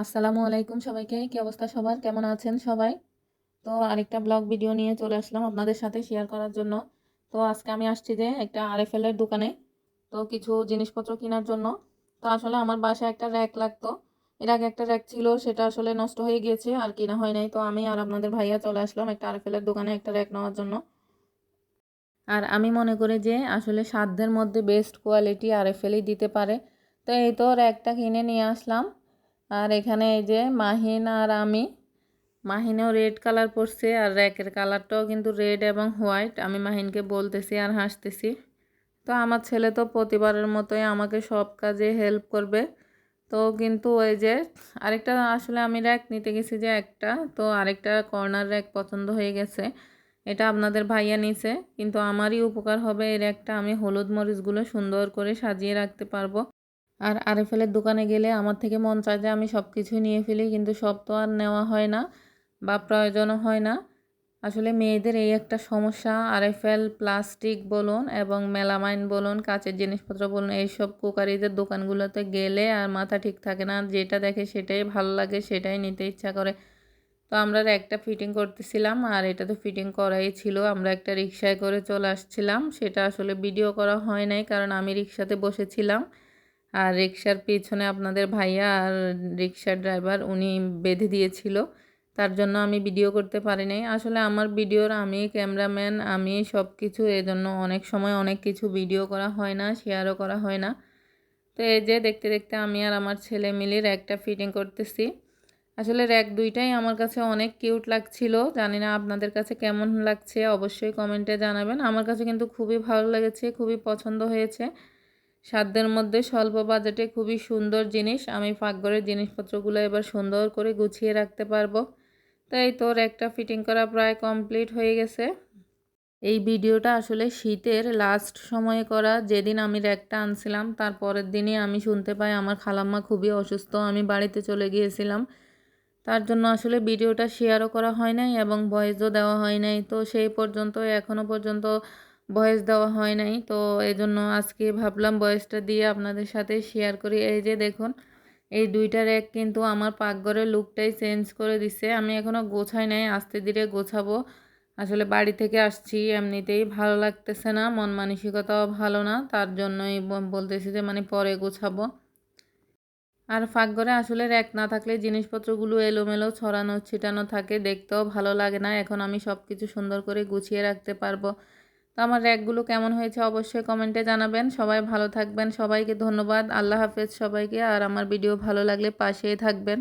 আসসালামু আলাইকুম সবাইকে। কি অবস্থা সবার? কেমন আছেন সবাই? তো আরেকটা ব্লগ ভিডিও নিয়ে চলে আসলাম আপনাদের সাথে শেয়ার করার জন্য। তো আজকে আমি আসছি যে একটা আরএফএল এর দোকানে, তো কিছু জিনিসপত্র কেনার জন্য। তো আসলে আমার বাসায় একটা র্যাক লাগতো। এর আগে একটা র্যাক ছিল, সেটা আসলে নষ্ট হয়ে গিয়েছে, আর কেনা হয় নাই। তো আমি আর আপনাদের ভাইয়া চলে আসলাম একটা আরএফএল এর দোকানে একটা র্যাক নেওয়ার জন্য। আর আমি মনে করি যে আসলে সাধ্যের মধ্যে বেস্ট কোয়ালিটি আরএফএলই দিতে পারে। তো এই তো র্যাকটা কিনে নিয়ে আসলাম। আর এখানে এই যে মাহিন আর আমি। মাহিনেও রেড কালার পরছে আর র্যাকের কালারটাও কিন্তু রেড এবং হোয়াইট। আমি মাহিনকে বলতেছি আর হাসতেছি। তো আমার ছেলে তো প্রতিবারের মতোই আমাকে সব কাজে হেল্প করবে। তো কিন্তু ওই যে আরেকটা আসলে আমি র্যাক নিতে গেছি যে একটা। তো আরেকটা কর্নার র্যাক পছন্দ হয়ে গেছে। এটা আপনাদের ভাইয়া নিছে। কিন্তু আমারই উপকার হবে এর একটা আমি হলুদ মরিচগুলো সুন্দর করে সাজিয়ে রাখতে পারব। আর আরএফএলের দোকানে গেলে আমার থেকে মন চায় যে আমি সব কিছু নিয়ে ফেলি, কিন্তু সব তো আর নেওয়া হয় না বা প্রয়োজনও হয় না। আসলে মেয়েদের এই একটা সমস্যা আরএফএল প্লাস্টিক বলুন এবং মেলামাইন বলুন, কাচের জিনিসপত্র বলুন, এইসব কুকারিদের দোকানগুলোতে গেলে আর মাথা ঠিক থাকে না। যেটা দেখে সেটাই ভালো লাগে, সেটাই নিতে ইচ্ছা করে। তো আমরা একটা ফিটিং করতেছিলাম আর এটা তো ফিটিং করাই ছিল। আমরা একটা রিক্সায় করে চলে আসছিলাম। সেটা আসলে ভিডিও করা হয় নাই, কারণ আমি রিক্সাতে বসেছিলাম। আর রিক্সার পিছনে আপনাদের ভাইয়া আর রিক্সার ড্রাইভার উনি বেঁধে দিয়েছিল। তার জন্য আমি ভিডিও করতে পারি নাই আসলে আমার ভিডিওর আমি ক্যামেরাম্যান, আমি সব কিছু জন্য অনেক সময় অনেক কিছু ভিডিও করা হয় না, শেয়ারও করা হয় না। তো এই যে দেখতে দেখতে আমি আর আমার ছেলে মিলে র্যাকটা ফিটিং করতেছি। আসলে র্যাক দুইটাই আমার কাছে অনেক কিউট লাগছিল। জানি না আপনাদের কাছে কেমন লাগছে, অবশ্যই কমেন্টে জানাবেন। আমার কাছে কিন্তু খুবই ভালো লেগেছে, খুবই পছন্দ হয়েছে। সাধ্যের মধ্যে স্বল্প বাজেটে খুবই সুন্দর জিনিস। আমি ফাঁকঘরের জিনিসপত্রগুলো এবার সুন্দর করে গুছিয়ে রাখতে পারব। তাই তোর একটা ফিটিং করা প্রায় কমপ্লিট হয়ে গেছে। এই ভিডিওটা আসলে শীতের লাস্ট সময়ে করা। যেদিন আমি র্যাকটা আনছিলাম, তার পরের দিনই আমি শুনতে পাই আমার খালাম্মা খুবই অসুস্থ, আমি বাড়িতে চলে গিয়েছিলাম। তার জন্য আসলে ভিডিওটা শেয়ারও করা হয় নাই এবং ভয়েসও দেওয়া হয় নাই। তো সেই পর্যন্ত এখনও পর্যন্ত ভয়েস দেওয়া হয় নাই। তো এই জন্য আজকে ভাবলাম ভয়েসটা দিয়ে আপনাদের সাথে শেয়ার করি। এই যে দেখুন, এই দুইটা র্যাক কিন্তু আমার পাকঘরের লুকটাই চেঞ্জ করে দিছে। আমি এখনও গোছাই নাই, আস্তে ধীরে গোছাবো। আসলে বাড়ি থেকে আসছি, এমনিতেই ভালো লাগতেছে না, মন মানসিকতাও ভালো না, তার জন্যই বলতেছি যে মানে পরে গোছাবো। আর ফাঁকঘরে আসলে র্যাক না থাকলে জিনিসপত্রগুলো এলোমেলো ছড়ানো, ছিটানো থাকে, দেখতেও ভালো লাগে না। এখন আমি সব কিছু সুন্দর করে গুছিয়ে রাখতে পারব। তো আমার র্যাকগুলো কেমন হয়েছে অবশ্যই কমেন্টে জানাবেন। সবাই ভালো থাকবেন। সবাইকে ধন্যবাদ। আল্লাহ হাফেজ সবাইকে। আর আমার ভিডিও ভালো লাগলে পাশেই থাকবেন।